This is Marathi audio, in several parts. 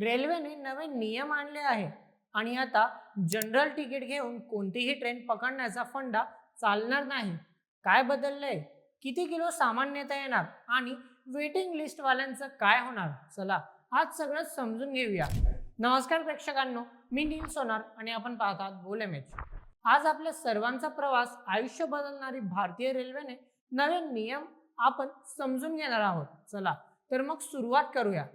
रेल्वेने नवे नियम आणले आहे. आणि आता जनरल तिकीट घेऊन कोणतीही ट्रेन पकडण्याचा फंडा चालणार नाही. काय बदललंय? किती किलो सामान नेता येणार? आणि वेटिंग लिस्ट वाल्यांचं काय होणार? चला आज सगळं समजून घेऊया. नमस्कार प्रेक्षकांनो मी नील सोनार आणि आपण पाहतात बोले एम आज आपल्या सर्वांचा प्रवास आयुष्य बदलणारी भारतीय रेल्वेने नवे नियम आपण समजून घेणार आहोत. चला तर मग सुरुवात करूया.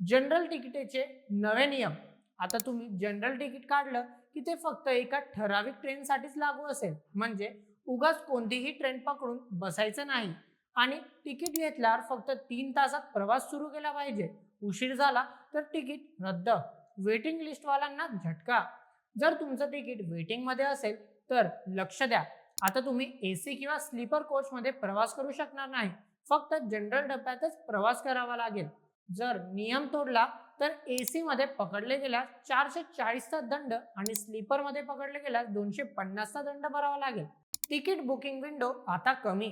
जनरल तिकिटेचे नवे नियम. आता तुम्ही जनरल तिकीट काढलं की ते फक्त एका ठराविक ट्रेनसाठीच लागू असेल. म्हणजे उगाच कोणतीही ट्रेन पकडून बसायचं नाही. आणि तिकीट घेतल्यावर फक्त तीन तासात प्रवास सुरू केला पाहिजे. उशीर झाला तर तिकीट रद्द. वेटिंग लिस्टवाल्यांना झटका. जर तुमचं तिकीट वेटिंगमध्ये असेल तर लक्ष द्या. आता तुम्ही ए सी किंवा स्लीपर कोचमध्ये प्रवास करू शकणार नाही. फक्त जनरल डब्यातच प्रवास करावा लागेल. जर नियम तोडला तर ए सी मध्ये पकडले गेल्यास चारशे चाळीसचा दंड आणि स्लीपरमध्ये पकडले गेल्यास दोनशे पन्नासचा दंड भरावा लागेल. तिकीट बुकिंग विंडो आता कमी.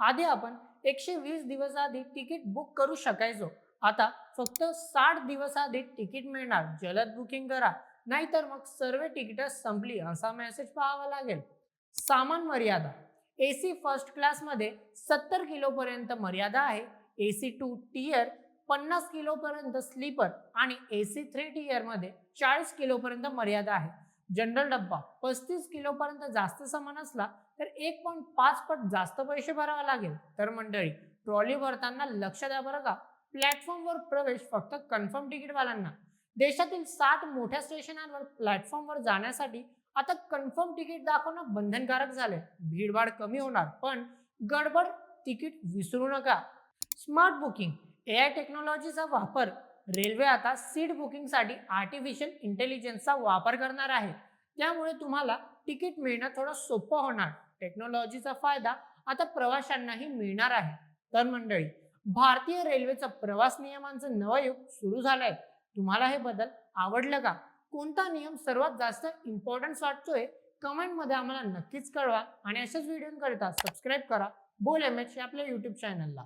आधी आपण एकशे वीस दिवस आधी तिकीट बुक करू शकायचो. आता फक्त साठ दिवस आधी तिकीट मिळणार. जलद बुकिंग करा. नाहीतर मग सर्व तिकीट संपली असा मेसेज पाहावा लागेल. सामान मर्यादा. ए सी फर्स्ट क्लासमध्ये सत्तर किलोपर्यंत मर्यादा आहे. ए सी टू टियर पन्नास किलोपर्यंत स्लीपर आणि ए सी थ्री टियरमध्ये चाळीस किलोपर्यंत मर्यादा आहे. जनरल डब्बा पस्तीस किलोपर्यंत जास्त सामान असला तर एक पॉईंट पाच पट जास्त पैसे भरावे लागेल. तर मंडळी ट्रॉली भरताना लक्ष द्या बरं का. प्लॅटफॉर्मवर प्रवेश फक्त कन्फर्म तिकीटवाल्यांना. देशातील साठ मोठ्या स्टेशनांवर प्लॅटफॉर्मवर जाण्यासाठी आता कन्फर्म तिकीट दाखवणं बंधनकारक झाले भीडभाड कमी होणार पण गडबड तिकीट विसरू नका. स्मार्ट बुकिंग ए आय टेक्नॉलॉजीचा वापर रेल्वे आता सीट बुकिंगसाठी आर्टिफिशियल इंटेलिजन्सचा वापर करणार आहे. त्यामुळे तुम्हाला तिकीट मिळणं थोडं सोपं होणार. टेक्नॉलॉजीचा फायदा आता प्रवाशांनाही मिळणार आहे. तर मंडळी भारतीय रेल्वेचं प्रवास नियमांचं नवं युग सुरू झालंय. तुम्हाला हे बदल आवडलं का? कोणता नियम सर्वात जास्त इम्पॉर्टन्स वाटतोय? कमेंटमध्ये आम्हाला नक्कीच कळवा आणि अशाच व्हिडिओ करता सबस्क्राईब करा. बोल एम एच आपल्या युट्यूब चॅनलला